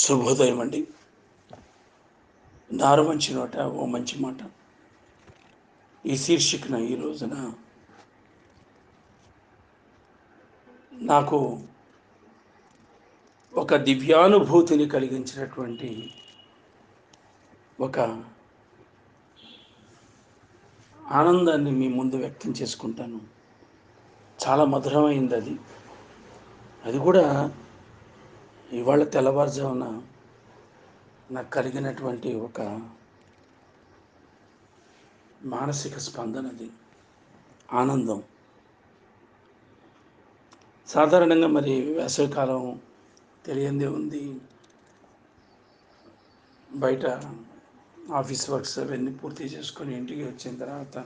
శుభోదయం అండి. నారు మంచి నోట ఓ మంచి మాట. ఈ శీర్షికన ఈ రోజున నాకు ఒక దివ్యానుభూతిని కలిగించినటువంటి ఒక ఆనందాన్ని మీ ముందు వ్యక్తం చేసుకుంటాను. చాలా మధురమైంది అది. అది కూడా ఇవాళ తెల్లవారుజామున నాకు కలిగినటువంటి ఒక మానసిక స్పందనది ఆనందం. సాధారణంగా మరి వేసవికాలం తెలియందే ఉంది. బయట ఆఫీస్ వర్క్స్ అవన్నీ పూర్తి చేసుకొని ఇంటికి వచ్చిన తర్వాత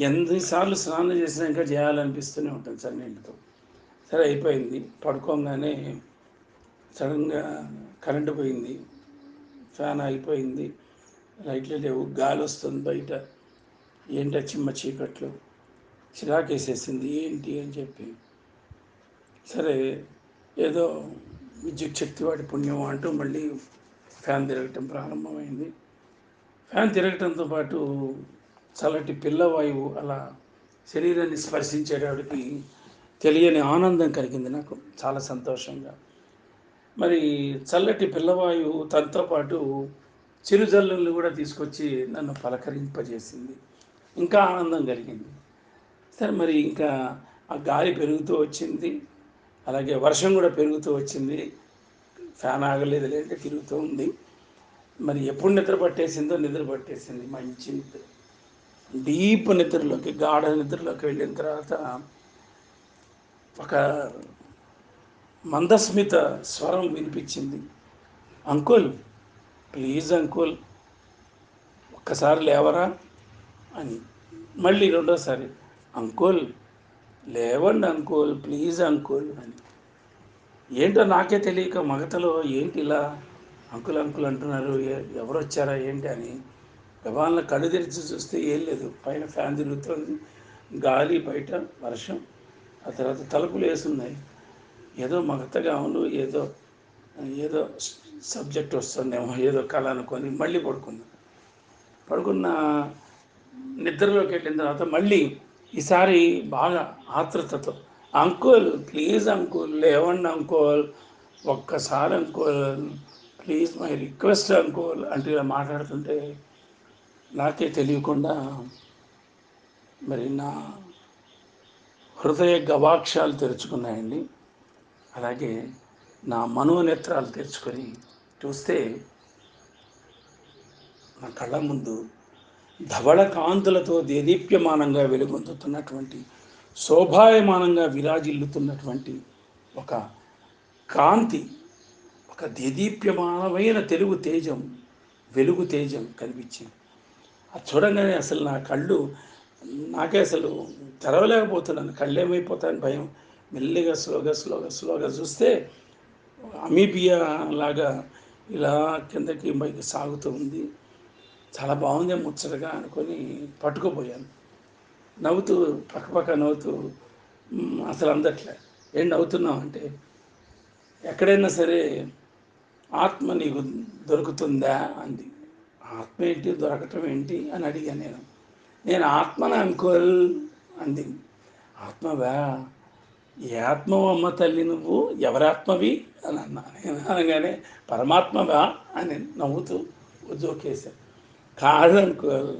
ఎన్నిసార్లు స్నానం చేసినా ఇంకా చేయాలనిపిస్తూనే ఉంటుంది సార్ నీళ్ళతో. సరే అయిపోయింది. పడుకోగానే సడన్గా కరెంటు పోయింది ఫ్యాన్ ఆగిపోయింది లైట్లు లేవు గాలి వస్తుంది బయట. ఏంటో చిమ్మ చీకట్లు? చిరాకేసేసింది. ఏంటి అని చెప్పి. సరే ఏదో విద్యుత్ శక్తి వాడి పుణ్యం అంటూ మళ్ళీ ఫ్యాన్ తిరగటం ప్రారంభమైంది. ఫ్యాన్ తిరగటంతో పాటు చల్లటి పిల్లవాయువు అలా శరీరాన్ని స్పర్శించేటప్పటికి తెలియని ఆనందం కలిగింది నాకు. చాలా సంతోషంగా. మరి చల్లటి పిల్లవాయువు తనతో పాటు చిరుజల్లుల్ని కూడా తీసుకొచ్చి నన్ను పలకరింపజేసింది. ఇంకా ఆనందం కలిగింది. సరే మరి ఇంకా ఆ గాలి పెరుగుతూ వచ్చింది. అలాగే వర్షం కూడా పెరుగుతూ వచ్చింది. ఫ్యాన్ ఆగలేదు లేదంటే తిరుగుతూ ఉంది. మరి ఎప్పుడు నిద్ర పట్టేసిందో నిద్ర పట్టేసింది. మంచి నిద్ర. డీప్ నిద్రలోకి గాఢ నిద్రలోకి వెళ్ళిన తర్వాత ఒక మందస్మిత స్వరం వినిపించింది. అంకుల్ ప్లీజ్ అంకుల్ ఒక్కసారి లేవరా? అని. మళ్ళీ రెండోసారి అంకుల్ లేవండి అంకుల్ ప్లీజ్ అంకుల్ అని. ఏంటో నాకే తెలియక మగతలో ఏంటి ఇలా అంకుల్ అంకుల్ అంటున్నారు? ఎవరు వచ్చారా ఏంటి? అని. గబాలను కళ్ళు తెరిచి చూస్తే ఏం లేదు. పైన ఫ్యాన్ తిరుగుతుంది. గాలి బయట వర్షం. ఆ తర్వాత తలుపులు వేసున్నాయి. ఏదో మగతగా అవును ఏదో ఏదో సబ్జెక్ట్ వస్తుందేమో ఏదో కళ అనుకొని మళ్ళీ పడుకున్నా పడుకున్న నిద్రలోకి వెళ్ళిన తర్వాత మళ్ళీ ఈసారి బాగా ఆతృతతో అంకుల్ ప్లీజ్ అంకుల్ లేవండి అంకుల్ ఒక్కసారి uncle please my request uncle అంటూ ఇలా మాట్లాడుతుంటే నాకే తెలియకుండా మరి నా హృదయ గవాక్షాలు తెరుచుకున్నాయండి. అలాగే నా మనోనేత్రాలు తెరుచుకొని చూస్తే నా కళ్ళ ముందు ధవళ కాంతులతో దేదీప్యమానంగా వెలుగొందుతున్నటువంటి శోభాయమానంగా విరాజిల్లుతున్నటువంటి ఒక కాంతి ఒక దేదీప్యమానమైన తెలుగు తేజం వెలుగు తేజం కనిపించింది. అది చూడంగానే అసలు నా కళ్ళు నాకే అసలు తెరవలేకపోతున్నాను. కళ్ళు ఏమైపోతాయని భయం. మెల్లిగా స్లోగా స్లోగా స్లోగా చూస్తే అమీబియా లాగా ఇలా కిందకి పైకి సాగుతూ ఉంది. చాలా బాగుంది ముచ్చటగా అనుకొని పట్టుకుపోయాను. నవ్వుతూ పక్కపక్క నవ్వుతూ అసలు అందట్లే. ఏం నవ్వుతున్నావు? అంటే ఎక్కడైనా సరే ఆత్మ నీకు దొరుకుతుందా? అంది. ఆత్మ ఏంటి? దొరకటం ఏంటి? అని అడిగాను నేను. నేను ఆత్మని అంకుల్ అంది. ఆత్మవా? ఏ ఆత్మవు అమ్మ తల్లి నువ్వు? ఎవరి ఆత్మవి అని అన్నా. నేను అనగానే పరమాత్మవా? అని నవ్వుతూ జోకేశాను కాదనుకో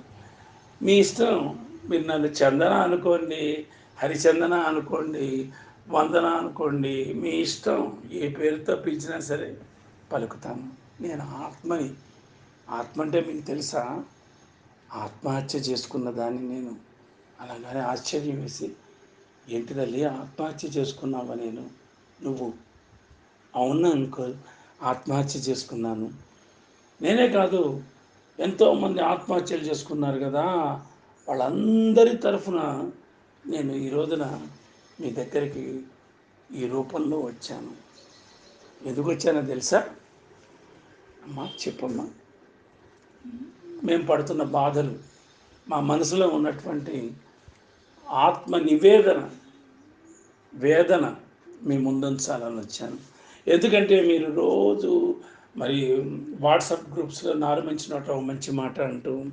మీ ఇష్టం. మీరు నన్ను చందన అనుకోండి హరిచందన అనుకోండి వందన అనుకోండి మీ ఇష్టం. ఏ పేరుతో పిలిచినా సరే పలుకుతాను. నేను ఆత్మని ఆత్మ అంటే మీకు తెలుసా? ఆత్మహత్య చేసుకున్న దాన్ని నేను. అలాగనే ఆశ్చర్యం వేసి ఏంటి తల్లి? ఆత్మహత్య చేసుకున్నావా నేను? నువ్వు? అవునా అంకుల్? ఆత్మహత్య చేసుకున్నాను. నేనే కాదు ఎంతోమంది ఆత్మహత్యలు చేసుకున్నారు కదా? వాళ్ళందరి తరఫున నేను ఈ రోజున మీ దగ్గరికి ఈ రూపంలో వచ్చాను. ఎందుకు వచ్చానో తెలుసా? అమ్మా చెప్పమ్మా. మేము. పడుతున్న బాధలు మా మనసులో ఉన్నటువంటి ఆత్మ నివేదన వేదన మీ ముందుంచాలని వచ్చాను. ఎందుకంటే మీరు రోజు మరి వాట్సాప్ గ్రూప్స్లో నారు మంచి నోట మంచి మాట అంటూ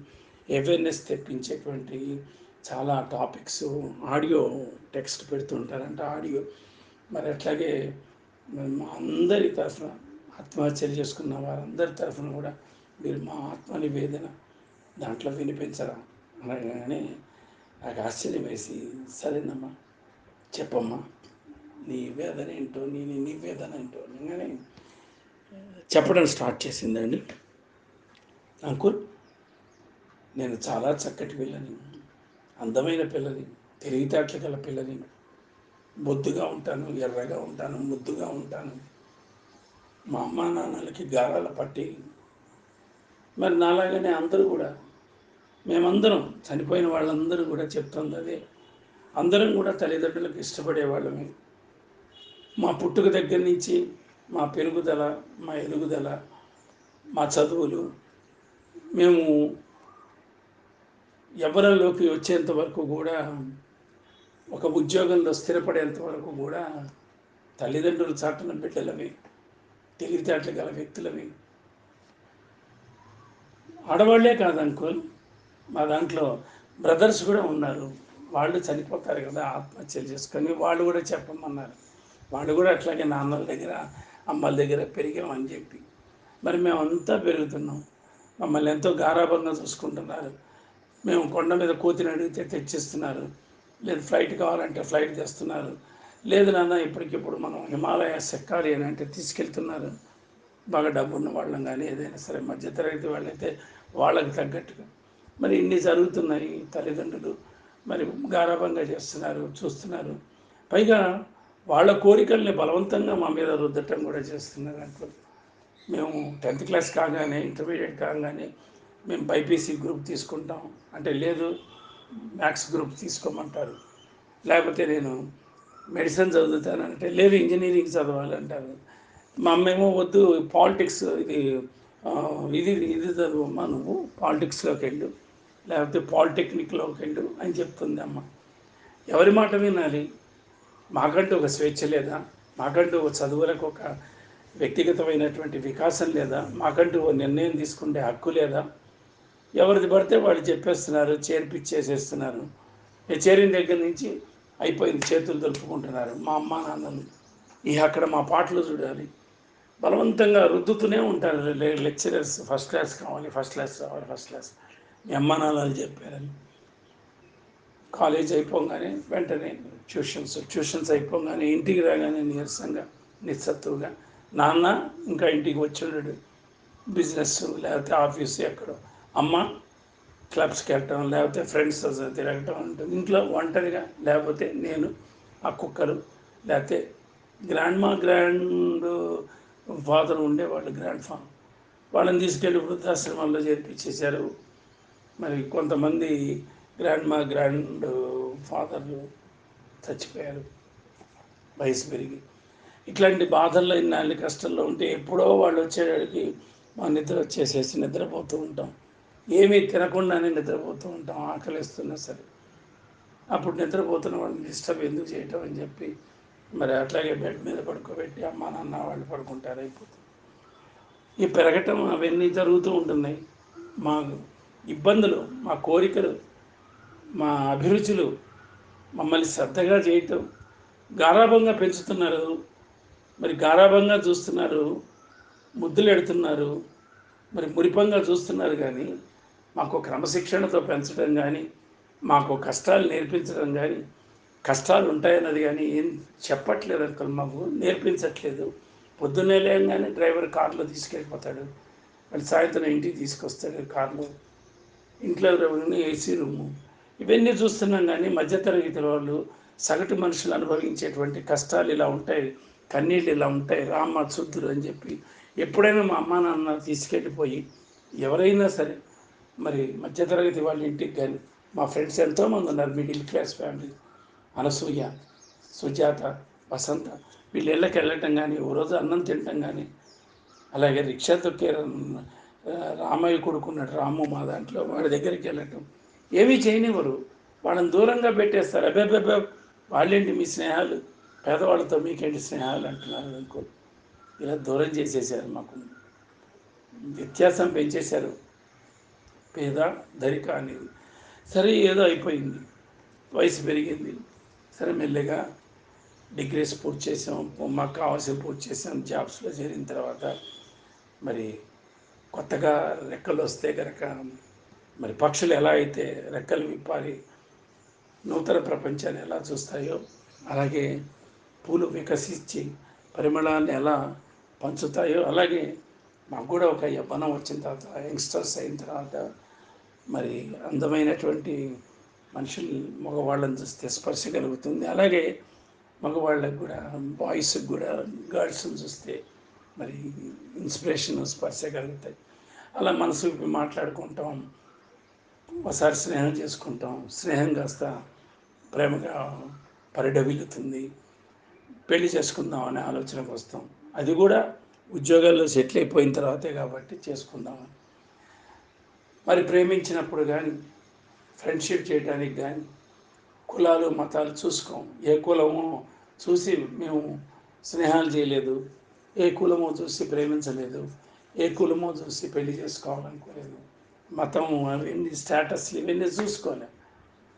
అవేర్నెస్ తెప్పించేటువంటి చాలా టాపిక్స్ ఆడియో టెక్స్ట్ పెడుతుంటారంట ఆడియో. మరి అట్లాగే మరి మా అందరి తరఫున ఆత్మహత్యలు చేసుకున్న వారందరి తరఫున కూడా మీరు మా ఆత్మ నివేదన దాంట్లో వినిపించరా? అనగానే నాకు ఆశ్చర్యం వేసి సరేనమ్మా చెప్పమ్మా. నీ వేదన ఏంటో నీ నీ వేదన ఏంటో అనగానే చెప్పడం స్టార్ట్ చేసిందండి. అంకుల్ నేను చాలా చక్కటి పిల్లని అందమైన పిల్లని తెలివితేటలు గల పిల్లని. బొద్దుగా ఉంటాను ఎర్రగా ఉంటాను ముద్దుగా ఉంటాను. మా అమ్మ నాన్నలకి గారాల పట్టి మరి నాలాగానే అందరూ కూడా మేమందరం చనిపోయిన వాళ్ళందరూ కూడా చెప్తుంది అదే. అందరం కూడా తల్లిదండ్రులకు ఇష్టపడే వాళ్ళమే. మా పుట్టుక దగ్గర నుంచి మా పెరుగుదల మా ఎదుగుదల మా చదువులు మేము ఎవరిలోకి వచ్చేంత వరకు కూడా ఒక ఉద్యోగంలో స్థిరపడేంత వరకు కూడా తల్లిదండ్రులు చాటున బిడ్డలవి తెలివితేటలు గల వ్యక్తులవి ఆడవాళ్ళే కాదు అంకుల్ మా దాంట్లో బ్రదర్స్ కూడా ఉన్నారు. వాళ్ళు చనిపోతారు కదా ఆత్మహత్యలు చేసుకొని వాళ్ళు కూడా చెప్పమన్నారు. వాళ్ళు కూడా అట్లాగే నాన్నల దగ్గర అమ్మల దగ్గర పెరిగామని చెప్పి. మరి మేమంతా పెరుగుతున్నాం. మమ్మల్ని ఎంతో గారాభంగా చూసుకుంటున్నారు. మేము కొండ మీద కోతిని అడిగితే తెచ్చిస్తున్నారు. లేదు ఫ్లైట్ కావాలంటే ఫ్లైట్ తెస్తున్నారు. లేదు నాన్న ఇప్పటికిప్పుడు మనం హిమాలయాస్ ఎక్కాలి అని అంటే తీసుకెళ్తున్నారు. బాగా డబ్బున్న వాళ్ళం కానీ ఏదైనా సరే మధ్యతరగతి వాళ్ళైతే వాళ్ళకి తగ్గట్టుగా మరి ఇన్ని జరుగుతున్నాయి తల్లిదండ్రులు. మరి గారాభంగా చేస్తున్నారు చూస్తున్నారు. పైగా వాళ్ళ కోరికల్ని బలవంతంగా మా మీద రుద్దటం కూడా చేస్తున్నారు అంటూ మేము టెన్త్ క్లాస్ కాగానే ఇంటర్మీడియట్ కాగానే మేము బైపీసీ గ్రూప్ తీసుకుంటాం. అంటే లేదు మ్యాథ్స్ గ్రూప్ తీసుకోమంటారు. లేకపోతే నేను మెడిసిన్ చదువుతానంటే లేదు ఇంజనీరింగ్ చదవాలంటారు. మా అమ్మేమో వద్దు పాలిటిక్స్ ఇది ఇది ఇది చదువమ్మా నువ్వు పాలిటిక్స్లోకి వెళ్ళు లేకపోతే పాలిటెక్నిక్లో వెళ్ళు అని చెప్తుంది అమ్మ. ఎవరి మాట వినాలి? మాకంటూ ఒక స్వేచ్ఛ లేదా? మాకంటూ ఒక చదువులకు ఒక వ్యక్తిగతమైనటువంటి వికాసం లేదా? మాకంటూ ఒక నిర్ణయం తీసుకునే హక్కు లేదా? ఎవరిది పడితే వాళ్ళు చెప్పేస్తున్నారు చేర్పిచ్చేసేస్తున్నారు చేరిన దగ్గర నుంచి అయిపోయింది చేతులు దొరుకుకుంటున్నారు మా అమ్మ నాన్నలు. ఇక అక్కడ మా పాటలు చూడాలి. బలవంతంగా రుద్దుతూనే ఉంటారు లెక్చరర్స్. ఫస్ట్ క్లాస్ కావాలి ఫస్ట్ క్లాస్ రావాలి ఫస్ట్ క్లాస్. మీ చెప్పారని. కాలేజ్ అయిపోగానే వెంటనే ట్యూషన్స్ ట్యూషన్స్ అయిపోగానే ఇంటికి రాగానే నీరసంగా నిస్సత్తువుగా నాన్న ఇంకా ఇంటికి వచ్చాడు బిజినెస్ లేకపోతే ఆఫీస్ ఎక్కడో. అమ్మ క్లబ్స్కి వెళ్ళటం లేకపోతే ఫ్రెండ్స్ తిరగటం ఉంటుంది. ఇంట్లో ఒంటరిగా లేకపోతే నేను ఆ కుక్కలు లేకపోతే గ్రాండ్ మా గ్రాండ్ ఫాదర్ ఉండేవాళ్ళు గ్రాండ్ ఫామ్. వాళ్ళని తీసుకెళ్ళి వృద్ధాశ్రమంలో చేర్పించేశారు. మరి కొంతమంది గ్రాండ్ మా గ్రాండ్ ఫాదర్లు చచ్చిపోయారు. వయసు పెరిగి. ఇట్లాంటి బాధల్లో ఇన్నాళ్ళు కష్టంలో ఉంటే ఎప్పుడో వాళ్ళు వచ్చేటికి మా నిద్ర వచ్చేసేసి నిద్రపోతూ ఉంటాం. ఏమీ తినకుండానే నిద్రపోతూ ఉంటాం ఆకలిస్తున్నా సరే. అప్పుడు నిద్రపోతున్న వాళ్ళని డిస్టర్బ్ ఎందుకు చేయటం అని చెప్పి మరి అట్లాగే బెడ్ మీద పడుకోబెట్టి అమ్మ నాన్న వాళ్ళు పడుకుంటారు అయిపోతుంది. ఈ పెరగటం అవన్నీ జరుగుతూ ఉంటున్నాయి. మా ఇబ్బందులు మా కోరికలు మా అభిరుచులు మమ్మల్ని శ్రద్ధగా చేయటం గారాభంగా పెంచుతున్నారు మరి గారాభంగా చూస్తున్నారు ముద్దులు ఎడుతున్నారు మరి మురిపంగా చూస్తున్నారు కానీ మాకు క్రమశిక్షణతో పెంచడం కానీ మాకు కష్టాలు నేర్పించడం కానీ కష్టాలు ఉంటాయన్నది కానీ ఏం చెప్పట్లేదు అంకల్. మాకు నేర్పించట్లేదు. పొద్దున్నే లేగానే డ్రైవర్ కారులో తీసుకెళ్ళిపోతాడు. మళ్ళీ సాయంత్రం ఇంటికి తీసుకొస్తాడు కారులో ఇంట్లో రూమ్ని ఏసీ రూము. ఇవన్నీ చూస్తున్నాం కానీ మధ్యతరగతి వాళ్ళు సగటు మనుషులు అనుభవించేటువంటి కష్టాలు ఇలా ఉంటాయి కన్నీళ్ళు ఇలా ఉంటాయి రామ శుద్ధులు అని చెప్పి ఎప్పుడైనా మా అమ్మ నాన్న తీసుకెళ్ళిపోయి ఎవరైనా సరే మరి మధ్యతరగతి వాళ్ళ ఇంటికి కానీ మా ఫ్రెండ్స్ ఎంతోమంది ఉన్నారు middle class family Anasuya Sujatha Vasantha వీళ్ళు ఇళ్ళకి వెళ్ళటం కానీ ఓ రోజు అన్నం తినటం కానీ అలాగే రిక్షా తొక్కే రామయ్య కొడుకున్నాడు రాము మా దాంట్లో వాడి దగ్గరికి వెళ్ళటం. ఏమీ చేయనివ్వరు. వాళ్ళని దూరంగా పెట్టేస్తారు. అబ్బే అబ్బే వాళ్ళేంటి మీ స్నేహాలు? పేదవాళ్ళతో మీకేంటి స్నేహాలు అంటున్నారు అనుకో. ఇలా దూరం చేసేసారు మాకు. వ్యత్యాసం పెంచేశారు. పేద ధరిక అనేది సరే ఏదో అయిపోయింది. వయసు పెరిగింది. సరే మెల్లగా డిగ్రీస్ పూర్తి చేసాం. మాకు కావాల్సిన పూర్తి చేసాం. జాబ్స్లో చేరిన తర్వాత మరి కొత్తగా రెక్కలు వస్తే కనుక మరి పక్షులు ఎలా అయితే రెక్కలు విప్పాలి నూతన ప్రపంచాన్ని ఎలా చూస్తాయో అలాగే పూలు వికసించి పరిమళాన్ని ఎలా పంచుతాయో అలాగే మాకు కూడా ఒక యవ్వనం వచ్చిన తర్వాత యంగ్స్టర్స్ అయిన తర్వాత మరి అందమైనటువంటి మనుషులు మగవాళ్ళని చూస్తే స్పర్శ కలుగుతుంది. అలాగే మగవాళ్ళకి కూడా బాయ్స్కి కూడా గర్ల్స్ని చూస్తే మరి ఇన్స్పిరేషన్ స్పర్శ కలుగుతాయి. అలా మనసు మాట్లాడుకుంటాం. ఒకసారి స్నేహం చేసుకుంటాం. స్నేహం కాస్త ప్రేమగా పరిడవిల్లుతుంది. పెళ్ళి చేసుకుందాం అనే ఆలోచనకు వస్తాం. అది కూడా ఉద్యోగాల్లో సెటిల్ అయిపోయిన తర్వాతే కాబట్టి చేసుకుందాం. మరి ప్రేమించినప్పుడు కానీ ఫ్రెండ్షిప్ చేయడానికి కానీ కులాలు మతాలు చూసుకోం. ఏ కులమో చూసి మేము స్నేహాలు చేయలేదు. ఏ కులమో చూసి ప్రేమించలేదు. ఏ కులమో చూసి పెళ్ళి చేసుకోవాలనుకోలేదు. మతం అవన్నీ స్టేటస్లు ఇవన్నీ చూసుకోలే.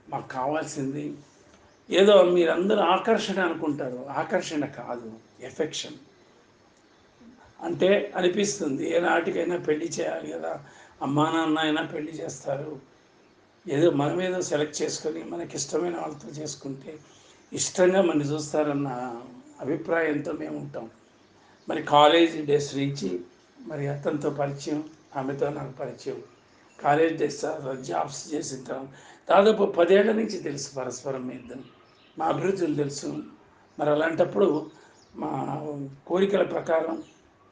మాకు కావాల్సింది ఏదో మీరందరూ ఆకర్షణ అనుకుంటారు. ఆకర్షణ కాదు ఎఫెక్షన్. అంటే అనిపిస్తుంది ఏ నాటికైనా పెళ్ళి చేయాలి కదా. అమ్మా నాన్న అయినా పెళ్ళి చేస్తారు. ఏదో మనం ఏదో సెలెక్ట్ చేసుకొని మనకి ఇష్టమైన వాళ్ళతో చేసుకుంటే ఇష్టంగా మనం చూస్తారన్న అభిప్రాయంతో మేము ఉంటాం. మరి కాలేజీ డేస్ నుంచి మరి అతనితో పరిచయం ఆమెతో నాకు పరిచయం. కాలేజ్ డేస్ జాబ్స్ చేసిన తర్వాత దాదాపు పదేళ్ళ నుంచి తెలుసు పరస్పరం మీ ఇద్దరు. మా అభిరుచులు తెలుసు. మరి అలాంటప్పుడు మా కోరికల ప్రకారం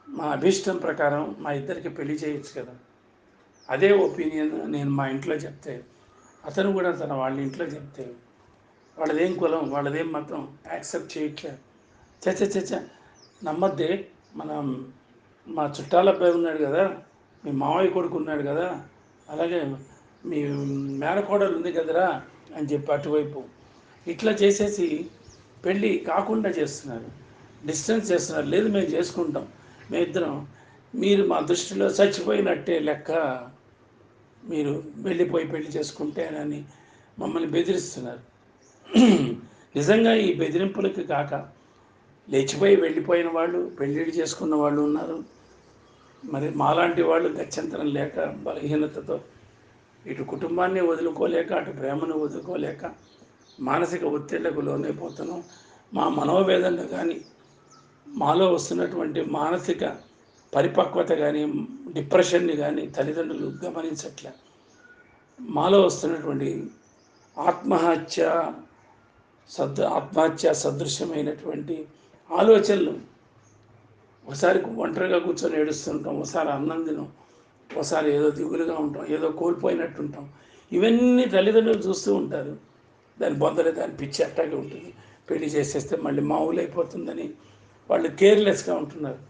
మా అభిష్టం ప్రకారం మా ఇద్దరికి పెళ్ళి చేయొచ్చు కదా. అదే ఒపీనియన్ నేను మా ఇంట్లో చెప్తే అతను కూడా తన వాళ్ళ ఇంట్లో చెప్తే వాళ్ళదేం కులం వాళ్ళదేం మతం యాక్సెప్ట్ చేయట్లే చచ్చ చచ్చ నమ్మద్దే మనం మా చుట్టాల అబ్బాయి ఉన్నాడు కదా మీ మావయ్య కొడుకు ఉన్నాడు కదా అలాగే మీ మేనకోడలు ఉంది కదరా అని చెప్పి అటువైపు ఇట్లా చేసేసి పెళ్ళి కాకుండా చేస్తున్నారు. డిస్టెన్స్ చేస్తున్నారు. లేదు మేము చేసుకుంటాం. మేము ఇద్దరం మీరు మా దృష్టిలో చచ్చిపోయినట్టే లెక్క మీరు వెళ్ళిపోయి పెళ్ళి చేసుకుంటేనని మమ్మల్ని బెదిరిస్తున్నారు. నిజంగా ఈ బెదిరింపులకి కాక లేచిపోయి వెళ్ళిపోయిన వాళ్ళు పెళ్ళిళ్ళు చేసుకున్న వాళ్ళు ఉన్నారు. మరి మాలాంటి వాళ్ళు గత్యంతరం లేక బలహీనతతో ఇటు కుటుంబాన్ని వదులుకోలేక అటు ప్రేమను వదులుకోలేక మానసిక ఒత్తిళ్ళకు లోనైపోతున్నాం. మా మనోవేదన కానీ మాలో వస్తున్నటువంటి మానసిక పరిపక్వత కానీ డిప్రెషన్ని కానీ తల్లిదండ్రులు గమనించట్లే. మాలో వస్తున్నటువంటి ఆత్మహత్య సద్ ఆత్మహత్య సదృశ్యమైనటువంటి ఆలోచనలు. ఒకసారి ఒంటరిగా కూర్చొని ఏడుస్తుంటాం ఒకసారి అన్నం తినం ఒకసారి ఏదో దిగులుగా ఉంటాం ఏదో కోల్పోయినట్టు ఉంటాం ఇవన్నీ తల్లిదండ్రులు చూస్తూ ఉంటారు. దాని బొందలే దాని పిచ్చి అట్టాగే ఉంటుంది. పెళ్ళి చేసేస్తే మళ్ళీ మామూలు అయిపోతుందని వాళ్ళు కేర్లెస్గా ఉంటున్నారు.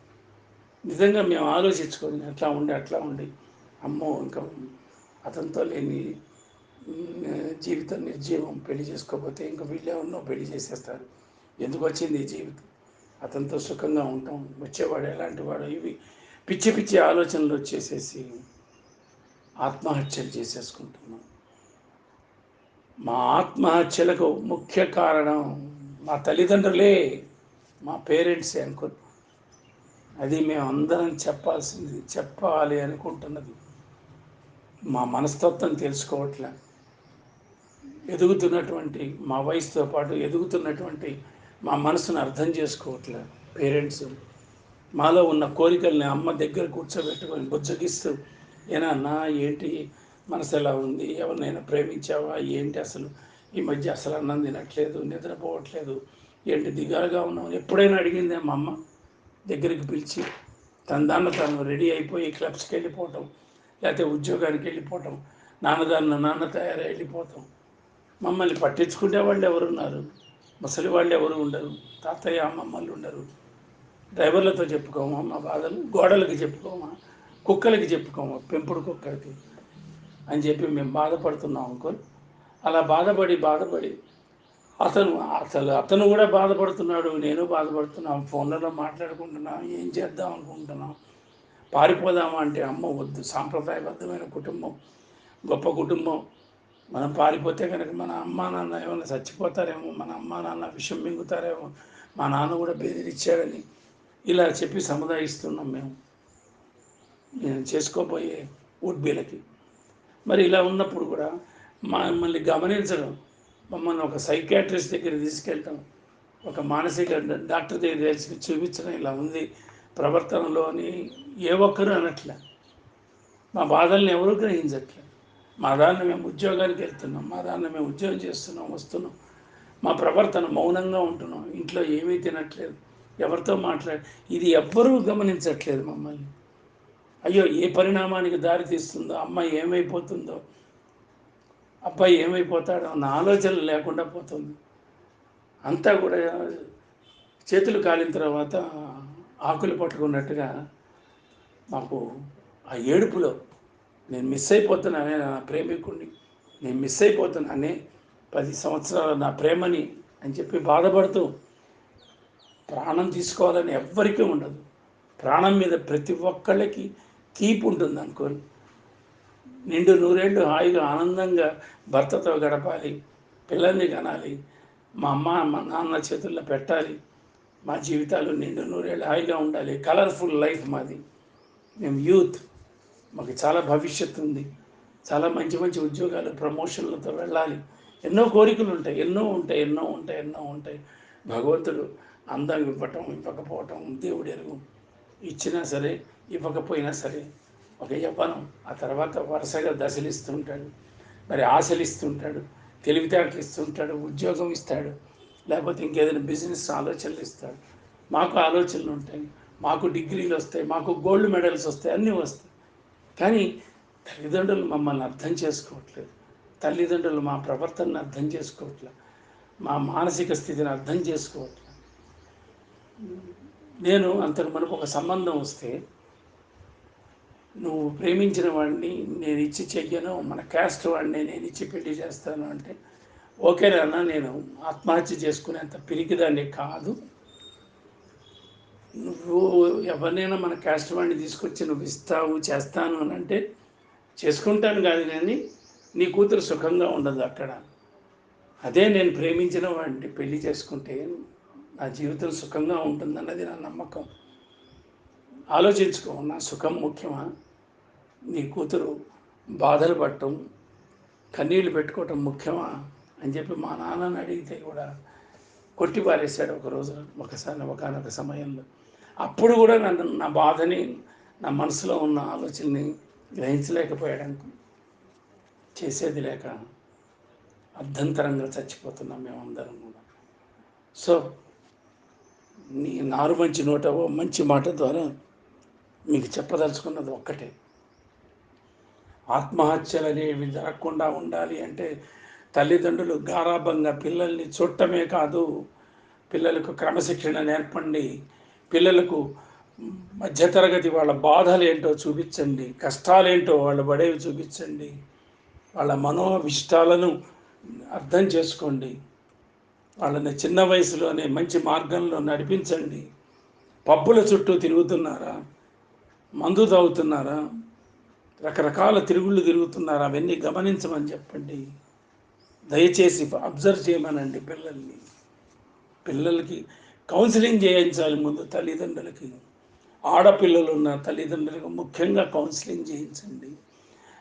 నిజంగా మేము ఆలోచించుకొని అట్లా ఉండి అట్లా ఉండి అమ్మో ఇంకా అతనితో లేని జీవితం నిర్జీవం పెళ్ళి చేసుకోకపోతే ఇంకా వీళ్ళే ఉన్నో పెళ్ళి చేసేస్తారు. ఎందుకు వచ్చింది ఈ జీవితం? అతనితో సుఖంగా ఉంటాం. వచ్చేవాడు ఎలాంటి వాడు? ఇవి పిచ్చి పిచ్చి ఆలోచనలు వచ్చేసేసి ఆత్మహత్యలు చేసేసుకుంటున్నాం. మా ఆత్మహత్యలకు ముఖ్య కారణం మా తల్లిదండ్రులే మా పేరెంట్సే అనుకో. అది మేము అందరం చెప్పాల్సింది చెప్పాలి అనుకుంటున్నది. మా మనస్తత్వం తెలుసుకోవట్లే. ఎదుగుతున్నటువంటి మా వయసుతో పాటు ఎదుగుతున్నటువంటి మా మనసును అర్థం చేసుకోవట్లే. పేరెంట్స్ మాలో ఉన్న కోరికల్ని అమ్మ దగ్గర కూర్చోబెట్టుకొని బుజ్జగిస్తూ ఏనా నా ఏంటి? మనసు ఎలా ఉంది? ఎవరినైనా ప్రేమించావా? ఏంటి అసలు? ఈ మధ్య అసలు అన్నం తినట్లేదు నిద్రపోవట్లేదు. ఏంటి దిగాలుగా ఉన్నావు? ఎప్పుడైనా అడిగిందే మా అమ్మ. దగ్గరికి పిలిచి తన దాన్ని తను రెడీ అయిపోయి క్లబ్స్కి వెళ్ళిపోవటం లేకపోతే ఉద్యోగానికి వెళ్ళిపోవటం నాన్నదాన్న నాన్న తయారై వెళ్ళిపోతాం మమ్మల్ని పట్టించుకునే వాళ్ళు ఎవరున్నారు? ముసలి వాళ్ళు ఎవరు ఉండరు తాతయ్య అమ్మమ్మలు ఉండరు. డ్రైవర్లతో చెప్పుకోమా మా బాధలు గోడలకి చెప్పుకోమా కుక్కలకి చెప్పుకోమా పెంపుడు కుక్కలకి అని చెప్పి మేము బాధపడుతున్నాం అంకుల్. అలా బాధపడి బాధపడి అతను అసలు అతను కూడా బాధపడుతున్నాడు నేను బాధపడుతున్నాం ఫోన్లలో మాట్లాడుకుంటున్నాం ఏం చేద్దాం అనుకుంటున్నాం. పారిపోదామా అంటే అమ్మ వద్దు సాంప్రదాయబద్ధమైన కుటుంబం గొప్ప కుటుంబం. మనం పారిపోతే కనుక మన అమ్మా నాన్న ఏమైనా చచ్చిపోతారేమో మన అమ్మా నాన్న విషం మింగుతారేమో మా నాన్న కూడా బెదిరిచ్చాడని ఇలా చెప్పి సముదాయిస్తున్నాం మేము. నేను చేసుకోబోయే ఉడ్బీలకి. మరి ఇలా ఉన్నప్పుడు కూడా మమ్మల్ని గమనించడం మమ్మల్ని ఒక సైకాట్రిస్ట్ దగ్గర తీసుకెళ్ళటం ఒక మానసిక డాక్టర్ దగ్గర చూపించడం ఇలా ఉంది ప్రవర్తనలో అని ఏ ఒక్కరూ అనట్లే. మా బాధల్ని ఎవరూ గ్రహించట్లే. మా దాన్ని మేము ఉద్యోగానికి వెళ్తున్నాం మా దాన్ని మేము ఉద్యోగం చేస్తున్నాం వస్తున్నాం. మా ప్రవర్తన మౌనంగా ఉంటున్నాం. ఇంట్లో ఏమీ తినట్లేదు ఎవరితో మాట్లాడ ఇది ఎవ్వరూ గమనించట్లేదు మమ్మల్ని. అయ్యో ఏ పరిణామానికి దారి తీస్తుందో అమ్మాయి ఏమైపోతుందో అబ్బాయి ఏమైపోతాడో అన్న ఆలోచన లేకుండా పోతుంది. అంతా కూడా చేతులు కాలిన తర్వాత ఆకులు పట్టుకున్నట్టుగా మాకు ఆ ఏడుపులో నేను మిస్ అయిపోతున్నానే నా ప్రేమికుడిని నేను మిస్ అయిపోతున్నానే పది సంవత్సరాల నా ప్రేమని అని చెప్పి బాధపడుతూ ప్రాణం తీసుకోవాలని ఎవ్వరికీ ఉండదు. ప్రాణం మీద ప్రతి ఒక్కళ్ళకి కీప్ ఉంటుంది అనుకోని. నిండు నూరేళ్ళు హాయిగా ఆనందంగా భర్తతో గడపాలి పిల్లల్ని కనాలి మా అమ్మ మా నాన్న చేతుల్లో పెట్టాలి మా జీవితాలు నిండు నూరేళ్ళు హాయిగా ఉండాలి కలర్ఫుల్ లైఫ్ మాది. మేము యూత్ మాకు చాలా భవిష్యత్తు ఉంది. చాలా మంచి మంచి ఉద్యోగాలు ప్రమోషన్లతో వెళ్ళాలి. ఎన్నో కోరికలు ఉంటాయి. ఎన్నో ఉంటాయి ఎన్నో ఉంటాయి ఎన్నో ఉంటాయి. భగవంతుడు అందం ఇవ్వటం ఇవ్వకపోవటం దేవుడు ఎరుగు ఇచ్చినా సరే ఇవ్వకపోయినా సరే ఒక యవ్వనం ఆ తర్వాత వరుసగా దశలు ఇస్తుంటాడు మరి ఆశలు ఇస్తుంటాడు తెలివితేటలు ఇస్తుంటాడు. ఉద్యోగం ఇస్తాడు. లేకపోతే ఇంకేదైనా బిజినెస్ ఆలోచనలు ఇస్తాడు. మాకు ఆలోచనలు ఉంటాయి. మాకు డిగ్రీలు వస్తాయి. మాకు గోల్డ్ మెడల్స్ వస్తాయి. అన్నీ వస్తాయి. కానీ తల్లిదండ్రులు మమ్మల్ని అర్థం చేసుకోవట్లేదు. తల్లిదండ్రులు మా ప్రవర్తనను అర్థం చేసుకోవట్లేదు మా మానసిక స్థితిని అర్థం చేసుకోవట్లేదు నేను అంతకు మనకు ఒక సంబంధం వస్తే నువ్వు ప్రేమించిన వాడిని నేను ఇచ్చి చెయ్యను మన క్యాస్ట్ వాడిని నేను ఇచ్చి పెళ్ళి చేస్తాను అంటే ఓకేనా నేను ఆత్మహత్య చేసుకునేంత పిరికిదాన్ని కాదు. నువ్వు ఎవరినైనా మన క్యాస్ట్ వాడిని తీసుకొచ్చి నువ్వు ఇస్తావు చేస్తాను అని అంటే చేసుకుంటాను కాదు కానీ నీ కూతురు సుఖంగా ఉండదు అక్కడ. అదే నేను ప్రేమించిన వాడిని పెళ్ళి చేసుకుంటే నా జీవితం సుఖంగా ఉంటుందన్నది నా నమ్మకం. ఆలోచించుకో నా సుఖం ముఖ్యమా? నీ కూతురు బాధలు పడటం కన్నీళ్ళు పెట్టుకోవటం ముఖ్యమా? అని చెప్పి మా నాన్నని అడిగితే కూడా కొట్టి పారేశాడు ఒక రోజు ఒకసారి ఒకనొక సమయంలో. అప్పుడు కూడా నన్ను నా బాధని నా మనసులో ఉన్న ఆలోచనని గ్రహించలేకపోయాడు చేసేది లేక అర్ధంతరంగా చచ్చిపోతున్నాం మేమందరం కూడా. సో నీ నారు మంచి నోట మంచి మాట ద్వారా మీకు చెప్పదలుచుకున్నది ఒక్కటే. ఆత్మహత్యలు అనేవి జరగకుండా ఉండాలి అంటే తల్లిదండ్రులు గారాభంగా పిల్లల్ని చూడటమే కాదు పిల్లలకు క్రమశిక్షణ నేర్పండి పిల్లలకు మధ్యతరగతి వాళ్ళ బాధలు ఏంటో చూపించండి కష్టాలేంటో వాళ్ళు పడేవి చూపించండి వాళ్ళ మనోవిష్టాలను అర్థం చేసుకోండి వాళ్ళని చిన్న వయసులోనే మంచి మార్గంలో నడిపించండి. పబ్బుల చుట్టూ తిరుగుతున్నారా? మందు తాగుతున్నారా? రకరకాల తిరుగుళ్ళు తిరుగుతున్నారా? అవన్నీ గమనించమని చెప్పండి. దయచేసి అబ్జర్వ్ చేయమనండి పిల్లల్ని. పిల్లలకి కౌన్సిలింగ్ చేయించాలి ముందు తల్లిదండ్రులకి. ఆడపిల్లలు ఉన్న తల్లిదండ్రులకు ముఖ్యంగా కౌన్సిలింగ్ చేయించండి.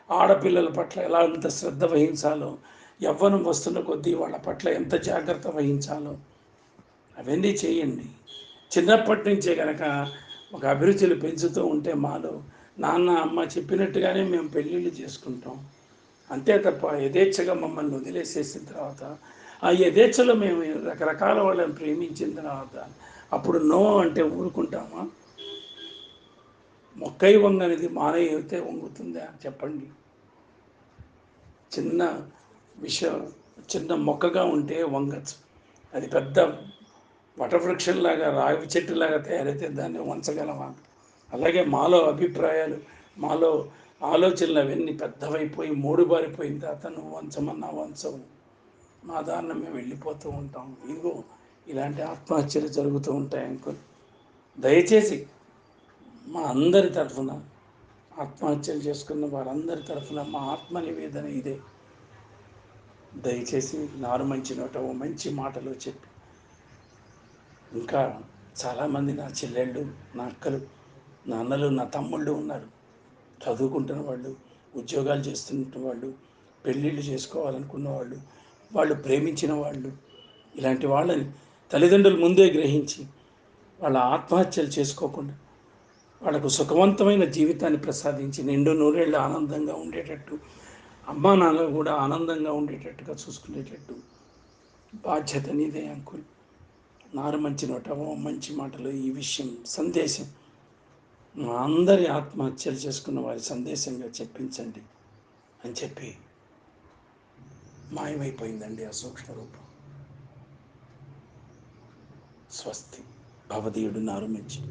ఆడపిల్లల పట్ల ఎలా ఎంత శ్రద్ధ వహించాలో యవ్వనం వస్తున్న కొద్దీ వాళ్ళ పట్ల ఎంత జాగ్రత్త వహించాలో అవన్నీ చేయండి. చిన్నప్పటి నుంచే కనుక ఒక అభిరుచులు పెంచుతూ ఉంటే మాలో నాన్న అమ్మ చెప్పినట్టుగానే మేము పెళ్ళిళ్ళు చేసుకుంటాం. అంతే తప్ప యథేచ్ఛగా మమ్మల్ని వదిలేసేసిన తర్వాత ఆ యథేచ్ఛలో మేము రకరకాల వాళ్ళని ప్రేమించిన తర్వాత అప్పుడు నో అంటే ఊరుకుంటామా? మొక్కై వంగనిది అయితే వంగుతుందా? చెప్పండి. చిన్న విషయం చిన్న మొక్కగా ఉంటే వంగచ్చు. అది పెద్ద వటవృక్షంలాగా రావి చెట్టులాగా తయారైతే దాన్ని వంచగలమా? అలాగే మాలో అభిప్రాయాలు మాలో ఆలోచనలు అవన్నీ పెద్దవైపోయి మూడుబారిపోయిన తర్వాత నువ్వు వంచమన్నా వంచవు. మా దారిన మేము వెళ్ళిపోతూ ఉంటాం. ఇదిగో ఇలాంటి ఆత్మహత్యలు జరుగుతూ ఉంటాయి అనుకో దయచేసి మా అందరి తరఫున ఆత్మహత్యలు చేసుకున్న వారందరి తరఫున మా ఆత్మ నివేదన ఇదే. దయచేసి నారు మంచి నోట ఓ మంచి మాటలు చెప్పి. ఇంకా చాలామంది నా చెల్లెళ్ళు నా అక్కలు నా అన్నలు నా తమ్ముళ్ళు ఉన్నారు. చదువుకుంటున్న వాళ్ళు ఉద్యోగాలు చేస్తున్న వాళ్ళు పెళ్ళిళ్ళు చేసుకోవాలనుకున్న వాళ్ళు వాళ్ళు ప్రేమించిన వాళ్ళు. ఇలాంటి వాళ్ళని తల్లిదండ్రులు ముందే గ్రహించి వాళ్ళ ఆత్మహత్యలు చేసుకోకుండా వాళ్ళకు సుఖవంతమైన జీవితాన్ని ప్రసాదించి నిండు నూరేళ్ళు ఆనందంగా ఉండేటట్టు అమ్మా నాన్న కూడా ఆనందంగా ఉండేటట్టుగా చూసుకునేటట్టు బాధ్యత నీదే అంకుల్. నారు మంచి నోట ఓ మంచి మాటలు ఈ విషయం సందేశం. అందరి ఆత్మహత్యలు చేసుకున్న వారి సందేశంగా చెప్పించండి అని చెప్పి మాయమైపోయిందండి ఆ సూక్ష్మ రూపం. స్వస్తి. భవదీయుడు నారు మంచి.